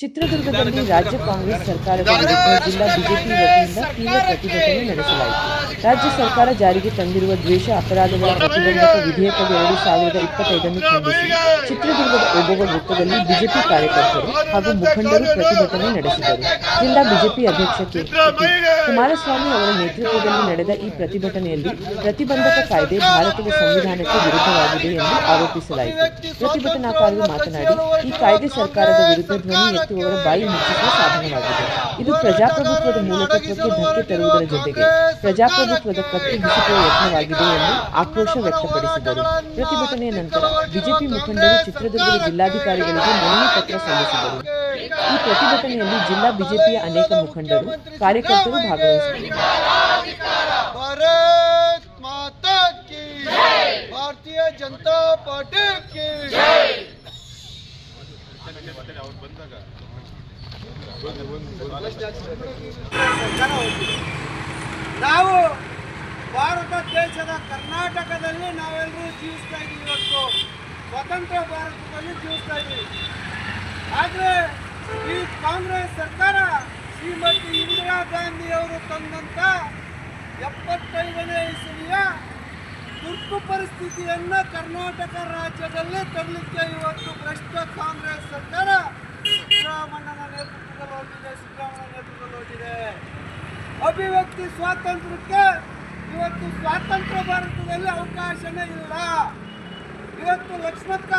ಚಿತ್ರದುರ್ಗದಲ್ಲಿ ರಾಜ್ಯ ಕಾಂಗ್ರೆಸ್ ಸರ್ಕಾರದ ವಿರುದ್ಧ ಜಿಲ್ಲಾ ಬಿಜೆಪಿ ವತಿಯಿಂದ ತೀವ್ರ ಪ್ರತಿಭಟನೆ ನಡೆಸಲಾಯಿತು. ರಾಜ್ಯ ಸರ್ಕಾರ ಜಾರಿಗೆ ತಂದಿರುವ ದ್ವೇಷ, ಅಪರಾಧಗಳ ಪ್ರತಿಬಂಧಕ ವಿಧೇಯಕ ಎರಡು ಸಾವಿರದ ಇಪ್ಪತ್ತೈದನ್ನು ಖಂಡಿಸಿ. ಚಿತ್ರದುರ್ಗದ ಒಬ್ಬೊಬ್ಬ ವೃತ್ತದಲ್ಲಿ ಬಿಜೆಪಿ ಕಾರ್ಯಕರ್ತರು ಹಾಗೂ ಮುಖಂಡರು ಪ್ರತಿಭಟನೆ ನಡೆಸಿದರು. ಜಿಲ್ಲಾ ಬಿಜೆಪಿ ಅಧ್ಯಕ್ಷ ಕೆ ಕುಮಾರಸ್ವಾಮಿ ಅವರ ನೇತೃತ್ವದಲ್ಲಿ ನಡೆದ ಈ ಪ್ರತಿಭಟನೆಯಲ್ಲಿ ಪ್ರತಿಬಂಧಕ ಕಾಯ್ದೆ ಭಾರತದ ಸಂವಿಧಾನಕ್ಕೆ ವಿರುದ್ಧವಾಗಿದೆ ಎಂದು ಆರೋಪಿಸಲಾಯಿತು. ಪ್ರತಿಭಟನಾಕಾರರು ಮಾತನಾಡಿ, ಈ ಕಾಯ್ದೆ ಸರ್ಕಾರದ ವಿರುದ್ಧ ಧ್ವನಿ ಎತ್ತುವವರ ಬಾಯಿ ಮುಚ್ಚಿಸುವ ಸಾಧನವಾಗಿದೆ. ಇದು ಪ್ರಜಾಪ್ರಭುತ್ವದ ಮೂಲತತ್ವಕ್ಕೆ ಧಕ್ಕೆ ತರುವುದರ ಜೊತೆಗೆ ಪ್ರಜಾಪ್ರಭುತ್ವದ ಕತ್ತಿ ಹಿಸುಕುವ ಯತ್ನವಾಗಿದೆ ಎಂದು ಆಕ್ರೋಶ ವ್ಯಕ್ತಪಡಿಸಿದರು. ಪ್ರತಿಭಟನೆಯ ನಂತರ ಬಿಜೆಪಿ ಮುಖಂಡರು ಚಿತ್ರದುರ್ಗದ ಜಿಲ್ಲಾಧಿಕಾರಿಗಳಿಗೆ ಮನವಿ ಪತ್ರ ಸಲ್ಲಿಸಿದರು. ಈ ಪ್ರತಿಭಟನೆಯಲ್ಲಿ ಜಿಲ್ಲಾ ಬಿಜೆಪಿಯ ಅನೇಕ ಮುಖಂಡರು ಕಾರ್ಯಕರ್ತರು ಭಾಗವಹಿಸಿದರು ಭಾರತೀಯ ಜನತಾ ಪಾರ್ಟಿ ಬಂದಾಗ ನಾವು ಭಾರತ ದೇಶದ ಕರ್ನಾಟಕದಲ್ಲಿ ನಾವೆಲ್ಲರೂ ಜೀವಿಸ್ತಾ ಇದ್ದೀವಿ ಇವತ್ತು. ಸ್ವತಂತ್ರ ಭಾರತದಲ್ಲಿ ಜೀವಿಸ್ತಾ ಇದ್ದೀವಿ. ಆದರೆ ಈ ಕಾಂಗ್ರೆಸ್ ಸರ್ಕಾರ ಶ್ರೀಮತಿ ಇಂದಿರಾ ಗಾಂಧಿಯವರು ತಂದಂಥ ಎಪ್ಪತ್ತೈದನೇ ಇಸವಿಯ ತುರ್ತು ಪರಿಸ್ಥಿತಿಯನ್ನು ಕರ್ನಾಟಕ ರಾಜ್ಯದಲ್ಲೇ ತರಲಿಕ್ಕೆ ಇವತ್ತು ಭ್ರಷ್ಟ ಕಾಂಗ್ರೆಸ್ ಸರ್ಕಾರ ಅಭಿವ್ಯಕ್ತಿ ಸ್ವಾತಂತ್ರ್ಯಕ್ಕೆ ಇವತ್ತು ಸ್ವಾತಂತ್ರ್ಯ ಭಾರತದಲ್ಲಿ ಅವಕಾಶನೇ ಇಲ್ಲ. ಇವತ್ತು ಲಕ್ಷ್ಮಕ್ಕ